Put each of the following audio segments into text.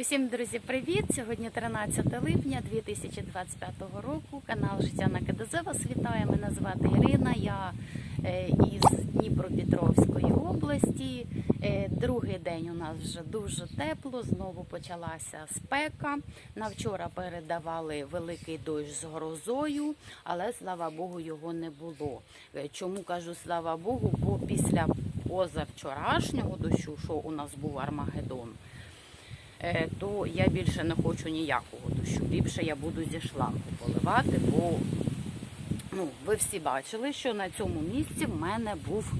Усім друзі, привіт! Сьогодні 13 липня 2025 року. Канал Життя на КДЗ вас вітає. Мене звати Ірина. Я е, із Дніпропетровської області. Е, Другий день у нас вже дуже тепло. Знову почалася спека. На вчора передавали великий дощ з грозою, але слава Богу, його не було. Е, Чому кажу слава Богу? Бо після позавчорашнього дощу, що у нас був Армагеддон, то я більше не хочу ніякого дощу. Ліпше я буду зі шлангу поливати, бо ну, ви всі бачили, що на цьому місці в мене був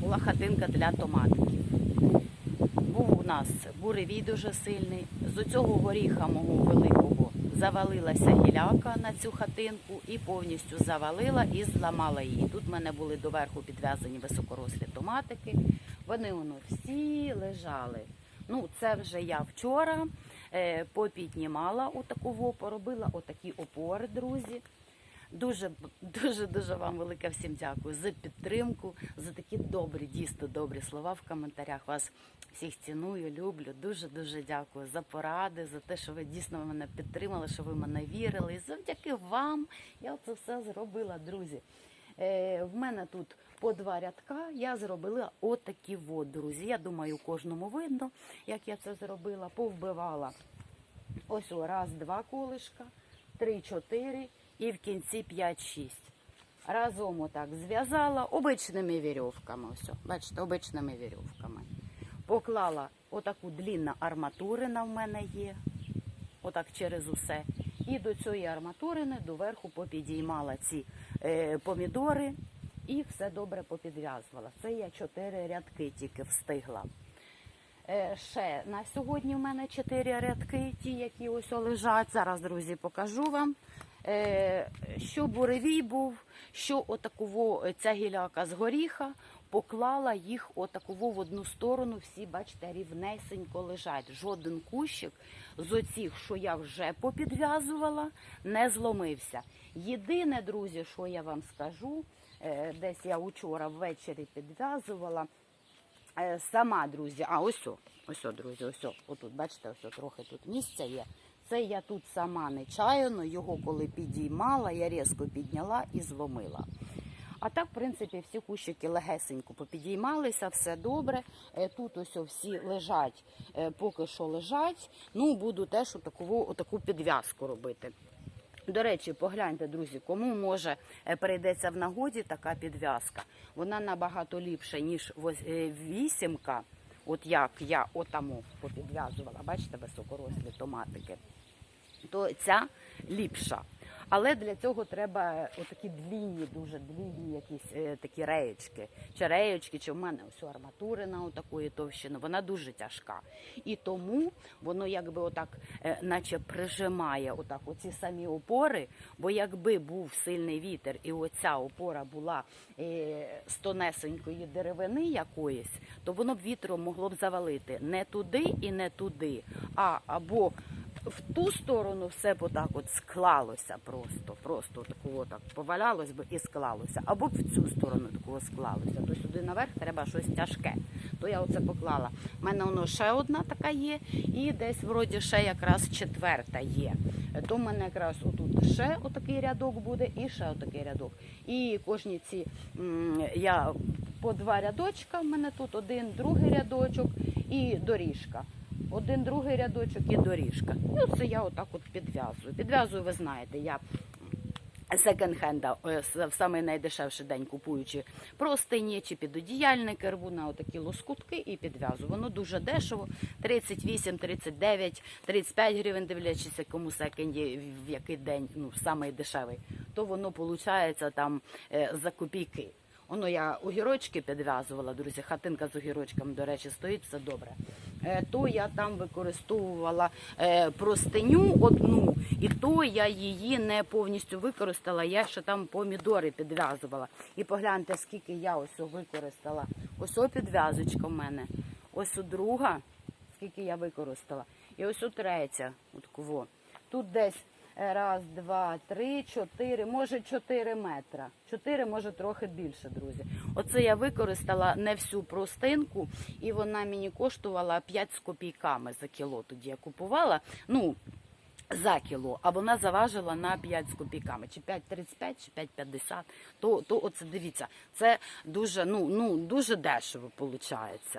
була хатинка для томатиків. Був у нас буревій дуже сильний. З цього горіха мого великого завалилася гіляка на цю хатинку і повністю завалила і зламала її. Тут в мене були доверху підв'язані високорослі томатики. Вони воно всі лежали. Ну, це вже я вчора е, попіднімала отаку поробила отакі опори, друзі. Дуже дуже вам велике всім дякую за підтримку, за такі добрі, дійсно добрі слова в коментарях. Вас всіх ціную, люблю. Дуже дуже дякую за поради, за те, що ви дійсно мене підтримали, що ви мене вірили. І завдяки вам я це все зробила, друзі. Е, в мене тут по два рядка я зробила отакі вот, друзі. Я думаю, кожному видно, як я це зробила. Повбивала ось раз, два колишка, три, чотири і в кінці 5-6. Разом отак зв'язала обичними вірьовками. Ось, бачите, обичними вірьовками. Поклала отаку длінна арматурина в мене є, отак через усе. І до цієї арматурини доверху попідіймала ці е, помідори і все добре попідв'язувала. Це я чотири рядки тільки встигла. Е, Ще на сьогодні в мене чотири рядки, ті, які ось лежать. Зараз, друзі, покажу вам. Е, Що буревій був, що отаково ця гіляка з горіха, поклала їх отаково в одну сторону. Всі, бачите, рівнесенько лежать. Жоден кущик з оцих, що я вже попідв'язувала, не зломився. Єдине, друзі, що я вам скажу, е, десь я вчора ввечері підв'язувала. Е, Сама, друзі, а ось, ось, друзі, ось, отут, бачите, ось трохи тут місця є. Це я тут сама нечаяно, його коли підіймала, я різко підняла і зломила. А так, в принципі, всі кущики легесенько попідіймалися, все добре. Е, Тут ось всі лежать, е, поки що лежать. Ну, буду теж отаку, отаку підв'язку робити. До речі, погляньте, друзі, кому може е, перейдеться в нагоді така підв'язка. Вона набагато ліпша, ніж вісімка, от як я отаму попідв'язувала, бачите, високорослі томатики, то ця ліпша. Але для цього треба отакі длінні, дуже длінні якісь е, такі реєчки. Чи реєчки, чи в мене ось арматурина отакої товщини, вона дуже тяжка. І тому воно якби отак, е, наче прижимає отак оці самі опори, бо якби був сильний вітер і оця опора була е, з деревини якоїсь, то воно б вітром могло б завалити не туди і не туди, а або в ту сторону все б отак от склалося просто, просто такого так повалялось би і склалося. Або б в цю сторону такого склалося. То сюди наверх треба щось тяжке. То я оце поклала. У мене воно ще одна така є, і десь вроді ще якраз четверта є. То в мене якраз отут ще отакий рядок буде, і ще отакий рядок. І кожні ці я по два рядочка. В мене тут один, другий рядочок і доріжка. Один другий рядочок і доріжка. І оце я отак от підв'язую. Підв'язую, ви знаєте, я секонд-хенда е, в самий найдешевший день купуючи простині чи підодіяльники, рву на отакі лоскутки і підв'язую. Воно дуже дешево, 38, 39, 35 гривень, дивлячись, кому секонді в який день, ну, самий дешевий, то воно виходить там е, за копійки. Воно я огірочки підв'язувала, друзі. Хатинка з огірочками, до речі, стоїть все добре. Е, То я там використовувала е, простиню одну, і то я її не повністю використала. Я ще там помідори підв'язувала. І погляньте, скільки я ось використала. Ось о підв'язочка в мене. Ось у друга, скільки я використала. І ось у третя. От кого. Тут десь Раз, два, три, чотири, може чотири метра. Чотири, може трохи більше, друзі. Оце я використала не всю простинку, і вона мені коштувала 5 з копійками за кіло. Тоді я купувала. Ну, за кіло, а вона заважила на 5 з копійками, чи 5,35, чи 5,50. То, то оце дивіться, це дуже, ну, ну, дуже дешево виходить.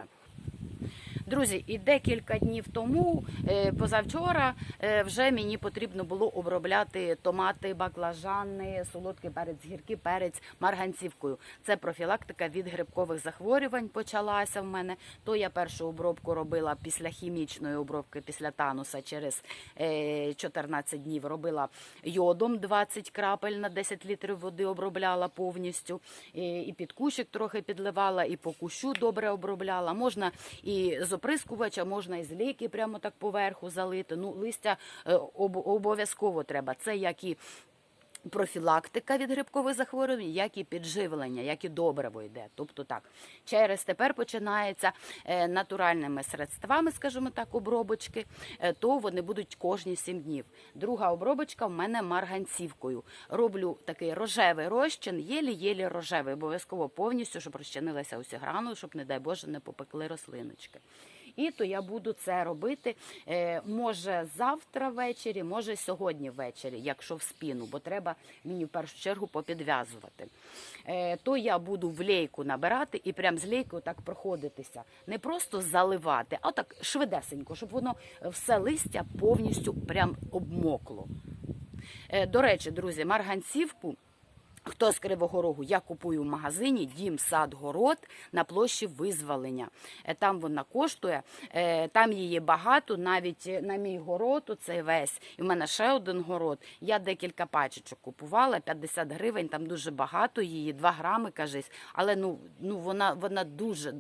Друзі, і декілька днів тому, е, позавчора, е, вже мені потрібно було обробляти томати, баклажани, солодкий перець, гіркий перець марганцівкою. Це профілактика від грибкових захворювань почалася в мене. То я першу обробку робила після хімічної обробки, після тануса через е, 14 днів робила йодом 20 крапель на 10 літрів води обробляла повністю. І під кущик трохи підливала, і по кущу добре обробляла. Можна і з оприскувача, можна і з ліки прямо так поверху залити. Ну, листя е, об- обов'язково треба. Це як і профілактика від грибкових захворювань, як і підживлення, як і добриво йде. Тобто так, через тепер починається е, натуральними средствами, скажімо так, обробочки, е, то вони будуть кожні 7 днів. Друга обробочка в мене марганцівкою. Роблю такий рожевий розчин, єлі-єлі рожевий, обов'язково повністю, щоб розчинилися усі гранули, щоб, не дай Боже, не попекли рослиночки. І то я буду це робити е, може завтра ввечері, може сьогодні ввечері, якщо в спіну, бо треба мені в першу чергу попідв'язувати. Е, то я буду в лейку набирати і прям з лейкою так проходитися. Не просто заливати, а так швидесенько, щоб воно все листя повністю прям обмокло. Е, До речі, друзі, марганцівку. Хто з Кривого Рогу, я купую в магазині Дім сад город на площі визволення. Е, Там вона коштує, е, там її багато, навіть е, на мій город, оцей весь. І в мене ще один город. Я декілька пачечок купувала, 50 гривень, там дуже багато її, 2 грами, кажись. Але ну, ну вона, вона дуже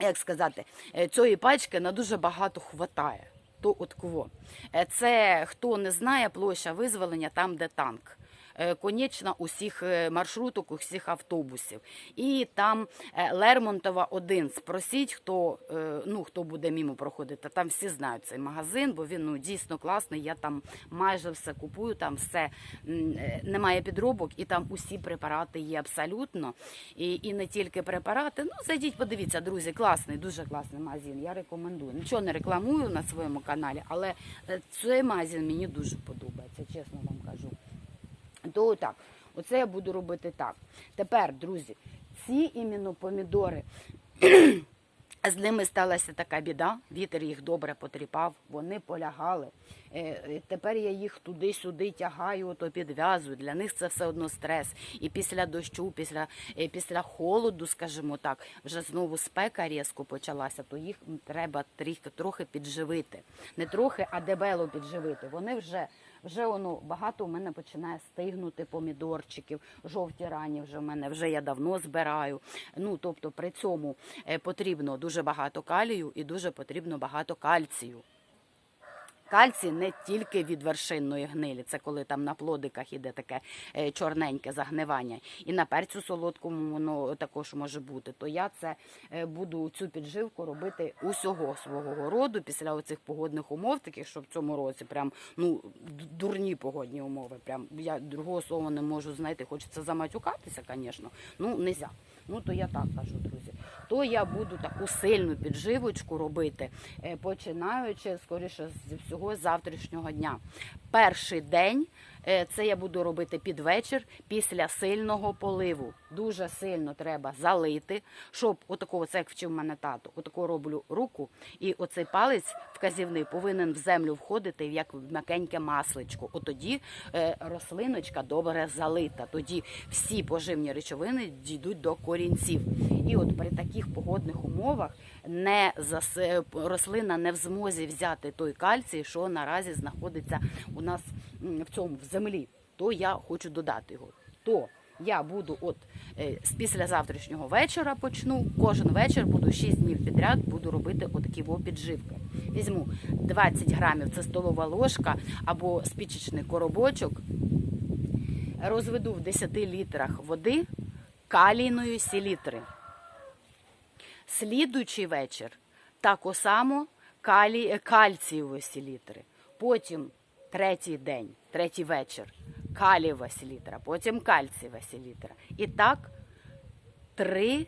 як сказати, цієї пачки на дуже багато хватає. То от кого. Це хто не знає площа визволення там, де танк. Е, Конечна усіх е, маршруток, усіх автобусів. І там е, Лермонтова 1. Спросіть, хто, ну, хто буде мимо проходити. Там всі знають цей магазин, бо він ну, дійсно класний. Я там майже все купую, там все немає підробок, і там усі препарати є абсолютно. І, і не тільки препарати. Ну, зайдіть, подивіться, друзі, класний, дуже класний магазин. Я рекомендую. Нічого не рекламую на своєму каналі, але цей магазин мені дуже подобається, чесно вам кажу. То так, оце я буду робити так. Тепер, друзі, ці іменно помідори. З ними сталася така біда, вітер їх добре потріпав, вони полягали. Е, е, Тепер я їх туди-сюди тягаю, ото підв'язую. Для них це все одно стрес. І після дощу, після, е, після холоду, скажімо так, вже знову спека різко почалася, то їх треба трохи, трохи підживити. Не трохи, а дебело підживити. Вони вже вже воно багато у мене починає стигнути помідорчиків, жовті рані вже в мене вже я давно збираю. Ну тобто при цьому е, потрібно дуже багато калію і дуже потрібно багато кальцію. Кальцій не тільки від вершинної гнилі, це коли там на плодиках іде таке е, чорненьке загнивання, і на перцю солодкому воно також може бути. То я це е, буду цю підживку робити усього свого городу після оцих погодних умов, таких що в цьому році прям ну дурні погодні умови. Прям я другого слова не можу знайти. Хочеться заматюкатися, звісно. Ну нельзя. Ну то я так кажу, друзі. То я буду таку сильну підживочку робити, е, починаючи скоріше з всього завтрашнього дня. Перший день е, це я буду робити під вечір після сильного поливу. Дуже сильно треба залити, щоб отакого, це як вчив мене тато, отако роблю руку, і оцей палець вказівний повинен в землю входити як в м'якеньке масличко. Отоді е, рослиночка добре залита. Тоді всі поживні речовини дійдуть до корінців. І от при таких погодних умовах не зас... е, рослина не в змозі взяти той кальцій, що наразі знаходиться у нас в цьому в землі. То я хочу додати його. То я буду от е, з після завтрашнього вечора почну. Кожен вечір буду 6 днів підряд буду робити отакі підживки. Візьму 20 грамів, це столова ложка або спічечний коробочок. Розведу в 10 літрах води калійної селітри. Слідуючий вечір так само калі, кальцієвої селітри. Потім третій день, третій вечір калієва літра, потім кальцій літра. І так три,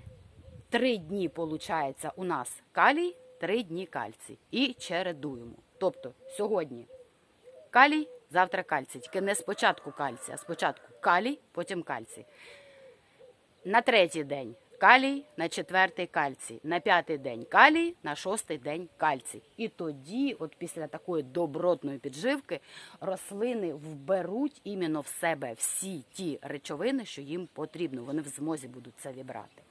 три дні виходить у нас калій, три дні кальцій. І чередуємо. Тобто сьогодні калій, завтра кальцій. Тільки не спочатку кальцій, а спочатку калій, потім кальцій. На третій день калій, на четвертий кальцій, на п'ятий день калій, на шостий день кальцій. І тоді, от після такої добротної підживки, рослини вберуть іменно в себе всі ті речовини, що їм потрібно. Вони в змозі будуть це вібрати.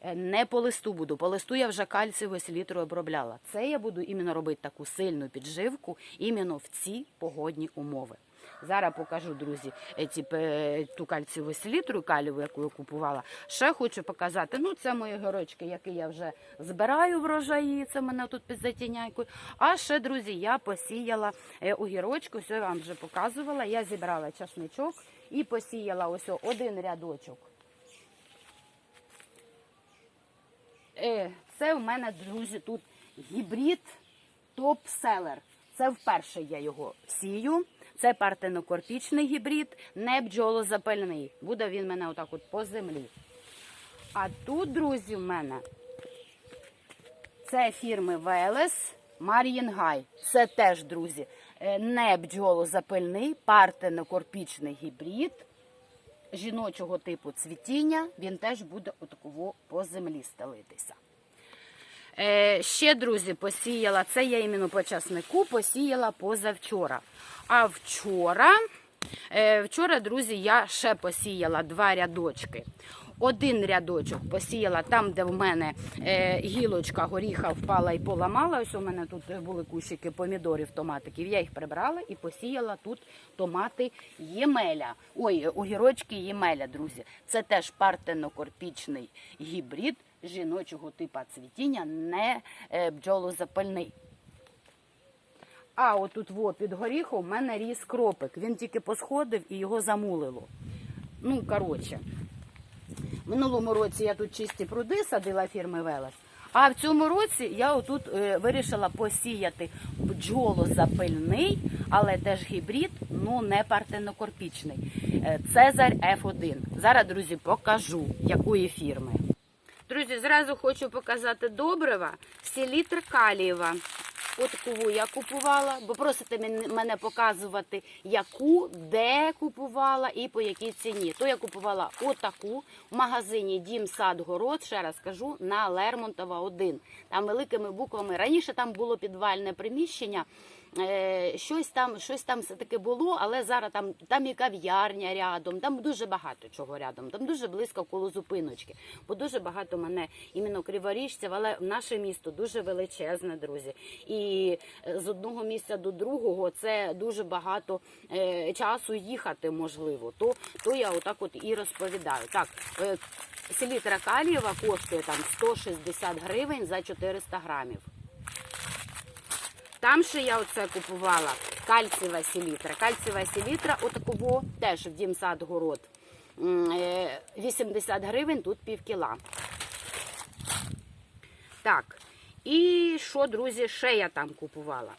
Е, Не по листу буду. По листу я вже кальцієву селітру обробляла. Це я буду іменно робити таку сильну підживку іменно в ці погодні умови. Зараз покажу, друзі, е, ці, ту кальцієву селітру, каліву, яку я купувала. Ще хочу показати. Ну, це мої горочки, які я вже збираю врожаї. Це мене тут під затіняйкою. А ще, друзі, я посіяла е, огірочку. Все я вам вже показувала. Я зібрала часничок і посіяла ось один рядочок. Е, Це в мене, друзі, тут гібрид топ-селер. Це вперше я його сію. Це партенокорпічний гібрид, не бджолозапильний. Буде він мене отак от по землі. А тут, друзі, в мене це фірми Велес Мар'їнгай. Це теж, друзі, е, не бджолозапильний, партенокорпічний гібрид жіночого типу цвітіння. Він теж буде отаково по землі стелитися. Е, ще, друзі, посіяла, це я іменно по часнику посіяла позавчора. А вчора, е, вчора, друзі, я ще посіяла два рядочки. Один рядочок посіяла там, де в мене е, гілочка горіха впала і поламала. Ось у мене тут були кущики помідорів, томатиків. Я їх прибрала і посіяла тут томати ємеля. Ой, огірочки ємеля, друзі. Це теж партенокорпічний гібрид жіночого типу цвітіння, не е, бджолозапальний. А отут во, під горіхом в мене ріс кропик. Він тільки посходив і його замулило. Ну, коротше. Минулому році я тут чисті пруди садила фірми Велес. А в цьому році я отут е, вирішила посіяти бджолозапильний, але теж гібрид, ну не партенокорпічний. Е, Цезарь F1. Зараз, друзі, покажу, якої фірми. Друзі, зразу хочу показати добрива. Селітр калієва. От таку я купувала, бо просите мене показувати, яку, де купувала і по якій ціні. То я купувала отаку в магазині Дім Сад Город, ще раз кажу, на Лермонтова 1. Там великими буквами. Раніше там було підвальне приміщення. Е, щось там, щось там все таки було, але зараз там, там і кав'ярня рядом, там дуже багато чого рядом, там дуже близько коло зупиночки. Бо дуже багато мене іменно криворіжців, але наше місто дуже величезне, друзі. І е, з одного місця до другого це дуже багато е, часу їхати можливо. То, то я отак от і розповідаю. Так, селітра калієва коштує там 160 гривень за 400 грамів. Там ще я оце купувала кальцієва селітра. Кальцієва селітра, отаково теж в дімсад город. Е, 80 гривень, тут пів кіла. Так. І що, друзі, ще я там купувала?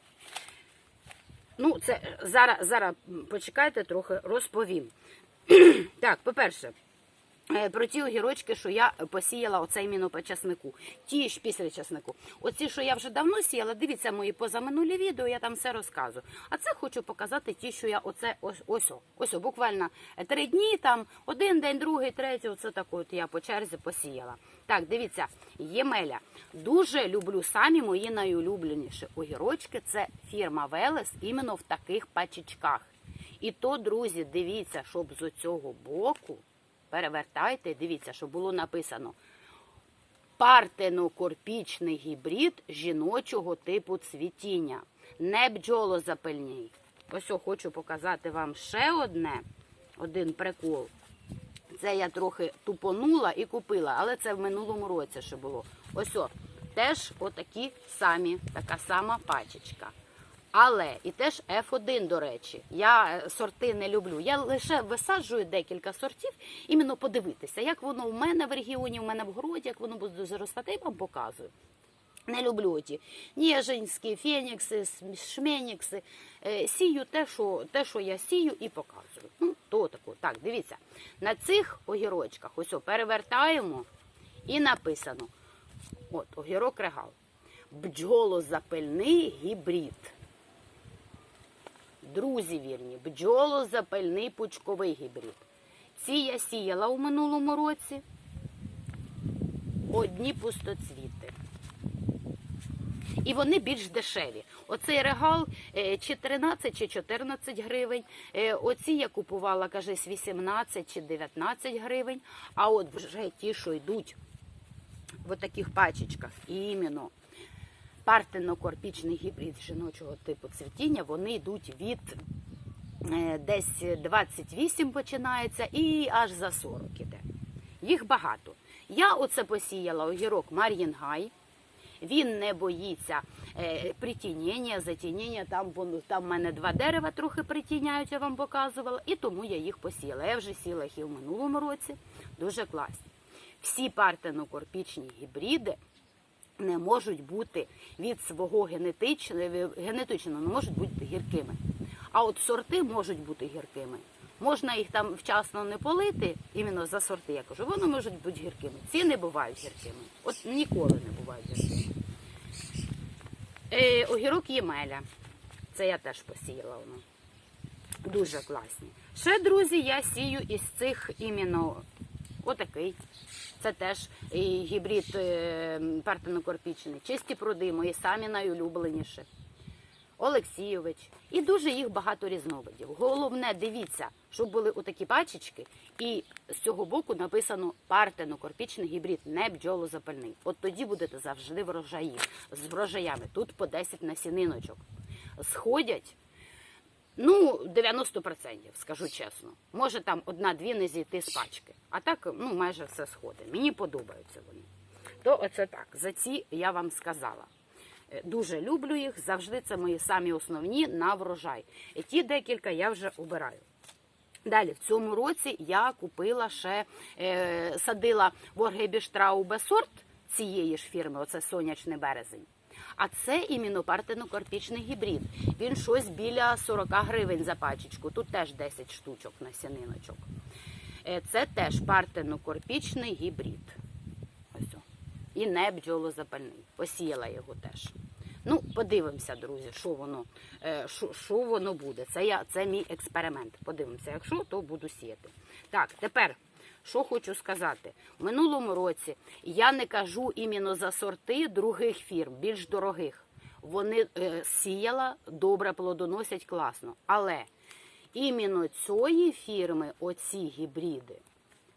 Ну, це зараз, зараз почекайте, трохи розповім. так, по-перше, Е, Про ті огірочки, що я посіяла оце іменно по часнику. Ті ж після часнику. Оці, що я вже давно сіяла, дивіться мої позаминулі відео, я там все розказую. А це хочу показати ті, що я оце ось ось, ось буквально три дні, там один день, другий, третій. Оце так от я по черзі посіяла. Так, дивіться, ємеля. Дуже люблю самі мої найулюбленіші огірочки. Це фірма Велес іменно в таких пачечках. І то, друзі, дивіться, щоб з цього боку перевертайте, дивіться, щоб було написано партенокорпічний гібрид жіночого типу цвітіння, не бджолозапильний. Ось о, хочу показати вам ще одне, один прикол. Це я трохи тупонула і купила, але це в минулому році ще було. Ось о, теж отакі самі, така сама пачечка. Але і теж F1, до речі, я е, сорти не люблю. Я лише висаджую декілька сортів, іменно подивитися, як воно в мене в регіоні, в мене в городі, як воно буде зростати, я вам показую. Не люблю ті ніжинські, фенікси, шменікси. Е, Сію те, що, те, що я сію і показую. Ну, то тако. Так, дивіться. На цих огірочках ось о, перевертаємо і написано. От, огірок регал. Бджолозапильний гібрид. Друзі вірні, бджолозапильний пучковий гібрид. Ці я сіяла у минулому році. Одні пустоцвіти. І вони більш дешеві. Оцей регал е, чи 13, чи 14 гривень. Е, Оці я купувала, каже, 18 чи 19 гривень. А от вже ті, що йдуть в таких пачечках, іменно партено-корпічний гібрид жіночого типу цвітіння, вони йдуть від е, десь 28 починається і аж за 40 іде. Їх багато. Я оце посіяла огірок Мар'їнгай. Він не боїться е, притінення, затінення. Там воно там в мене два дерева трохи притіняють, я вам показувала, і тому я їх посіяла. Я вже сіла їх і в минулому році. Дуже класні. Всі партено-корпічні гібриди не можуть бути від свого генетичного генетично не можуть бути гіркими. А от сорти можуть бути гіркими. Можна їх там вчасно не полити, іменно за сорти, я кажу, вони можуть бути гіркими. Ці не бувають гіркими. От ніколи не бувають гіркими. Е, огірок Ємеля. Це я теж посіяла воно. Дуже класні. Ще, друзі, я сію із цих іменно отакий. Це теж гібрид е, партенокорпічний. Чисті пруди, мої самі найулюбленіші. Олексійович. І дуже їх багато різновидів. Головне, дивіться, щоб були отакі пачечки, і з цього боку написано партенокорпічний гібрид, не бджолозапальний. От тоді будете завжди врожаї з врожаями. Тут по 10 насіниночок. Сходять. Ну, 90%, скажу чесно. Може там одна-дві не зійти з пачки. А так, ну, майже все сходить. Мені подобаються вони. То оце так. За ці я вам сказала. Е, Дуже люблю їх, завжди це мої самі основні на врожай. І ті декілька я вже обираю. Далі, в цьому році я купила ще, е, садила Воргебіштраубе сорт цієї ж фірми, оце сонячний березень. А це іменно партенокорпічний гібрид. Він щось біля 40 гривень за пачечку. Тут теж 10 штучок на сіниночок. Е, Це теж партенокорпічний гібрид. Ось. о. І не бджолозапальний. Посіяла його теж. Ну, подивимося, друзі, що воно, е, що, що воно буде. Це, я, це мій експеримент. Подивимося, якщо, то буду сіяти. Так, тепер, що хочу сказати. В минулому році я не кажу іменно за сорти других фірм, більш дорогих. Вони е, сіяла, добре плодоносять класно. Але іменно цієї фірми, оці гібриди,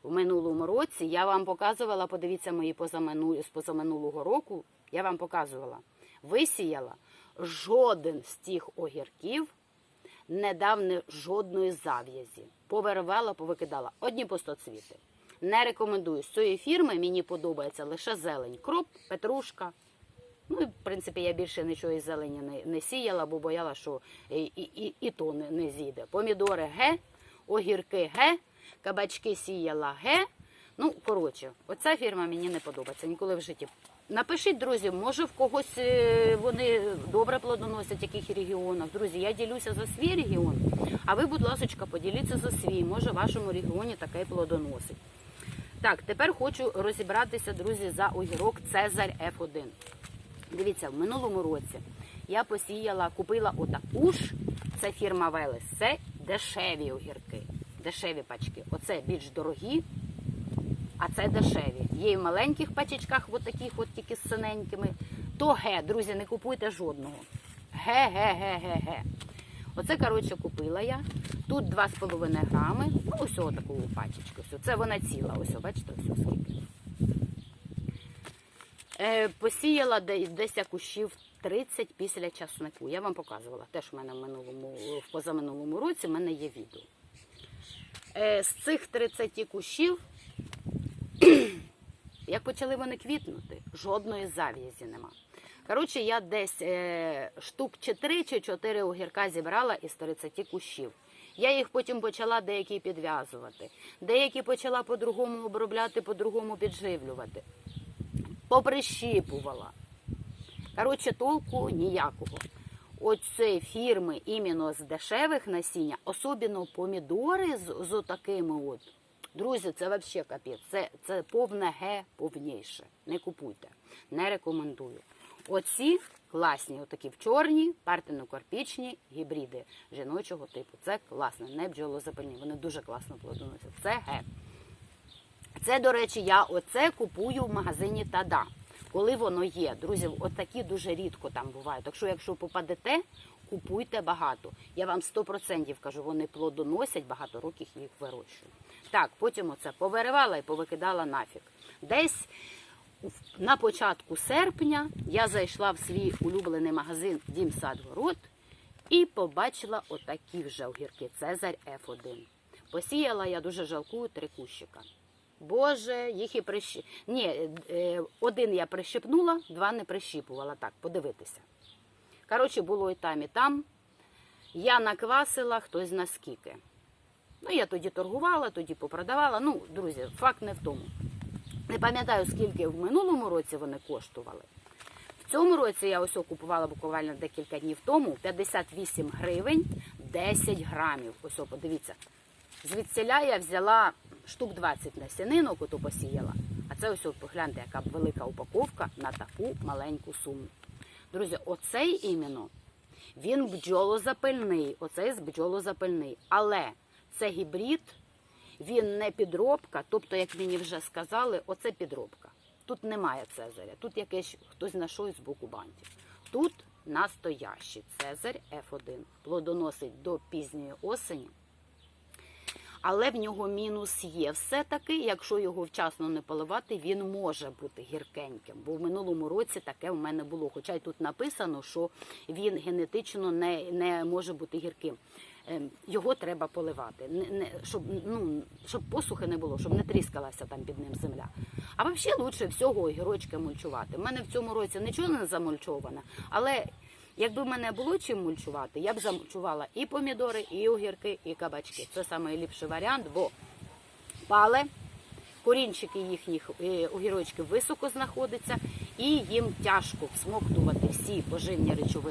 в минулому році я вам показувала, подивіться мої позамину, з позаминулого року, я вам показувала, висіяла жоден з тих огірків не дав ні жодної зав'язі. Повервела, повикидала. Одні пустоцвіти. Не рекомендую. З цієї фірми мені подобається лише зелень. Кроп, петрушка. Ну, в принципі, я більше нічого із зелені не, не сіяла, бо бояла, що і, і, і, і то не, не зійде. Помідори ге, огірки ге, кабачки сіяла ге. Ну, коротше, оця фірма мені не подобається ніколи в житті. Напишіть, друзі, може в когось е, вони добре плодоносять, в яких регіонах. Друзі, я ділюся за свій регіон, а ви, будь ласка, поділіться за свій. Може, в вашому регіоні таке плодоносить. Так, тепер хочу розібратися, друзі, за огірок Цезарь F1. Дивіться, в минулому році я посіяла, купила отаку це фірма Велес. Це дешеві огірки, дешеві пачки. Оце більш дорогі, а це дешеві. Є і в маленьких пачечках, от таких, от тільки з синенькими. То ге, друзі, не купуйте жодного. Ге-ге-ге-ге-ге. Оце, коротше, купила я. Тут 2,5 грами. Ну, ось таку пачечку. Ось Це вона ціла. Ось, бачите, ось скільки. Е, посіяла десь я кущів 30 після часнику. Я вам показувала. Теж в мене в минулому, в позаминулому році в мене є відео. Е, з цих 30 кущів, як почали вони квітнути, жодної зав'язі нема. Коротше, я десь е, штук чи 3 чи 4 огірка зібрала із 30 кущів. Я їх потім почала деякі підв'язувати, деякі почала по-другому обробляти, по-другому підживлювати поприщіпувала. Коротше, толку ніякого. Оце фірми іменно з дешевих насіння, особливо помідори з, з такими от. Друзі, це взагалі капець. Це, це повне ге повніше. Не купуйте. Не рекомендую. Оці класні, отакі в чорні, партено-карпічні гібриди жіночого типу. Це класно, не бджолозапальні. Вони дуже класно плодоносять. Це ге. Це, до речі, я оце купую в магазині Тада. Коли воно є, друзі, от такі дуже рідко там бувають. Так що, якщо попадете, купуйте багато. Я вам 100% кажу, вони плодоносять, багато років їх вирощую. Так, потім оце повиривала і повикидала нафіг. Десь на початку серпня я зайшла в свій улюблений магазин Дім Сад Город і побачила отакі вже огірки Цезарь F1. Посіяла я дуже жалкую три кущика. Боже, їх і прищ... Ні, е, один я прищепнула, два не прищіпувала. Так, подивитися. Коротше, було і там, і там. Я наквасила хтось зна скільки. Ну, я тоді торгувала, тоді попродавала. Ну, друзі, факт не в тому. Не пам'ятаю, скільки в минулому році вони коштували. В цьому році я ось купувала буквально декілька днів тому 58 гривень 10 грамів. Ось, подивіться. Звідсіля я взяла штук 20 насінинок, ото посіяла. А це ось, погляньте, яка велика упаковка на таку маленьку суму. Друзі, оцей іменно, він бджолозапильний. Оцей бджолозапильний. Але це гібрид, він не підробка, тобто, як мені вже сказали, оце підробка. Тут немає Цезаря, тут якийсь хтось знайшов з боку бантів. Тут настоящий Цезарь F1 плодоносить до пізньої осені. Але в нього мінус є. Все-таки, якщо його вчасно не поливати, він може бути гіркеньким. Бо в минулому році таке в мене було. Хоча й тут написано, що він генетично не, не може бути гірким. Ем, Його треба поливати, не, не, щоб, ну, щоб посухи не було, щоб не тріскалася там під ним земля. А взагалі лучше всього огірочки мульчувати. У мене в цьому році нічого не замульчоване, але Якби в мене було чим мульчувати, я б замульчувала і помідори, і огірки, і кабачки. Це найліпший варіант, бо пале, корінчики їхніх огірочки огірочків високо знаходяться, і їм тяжко всмоктувати всі поживні речовини.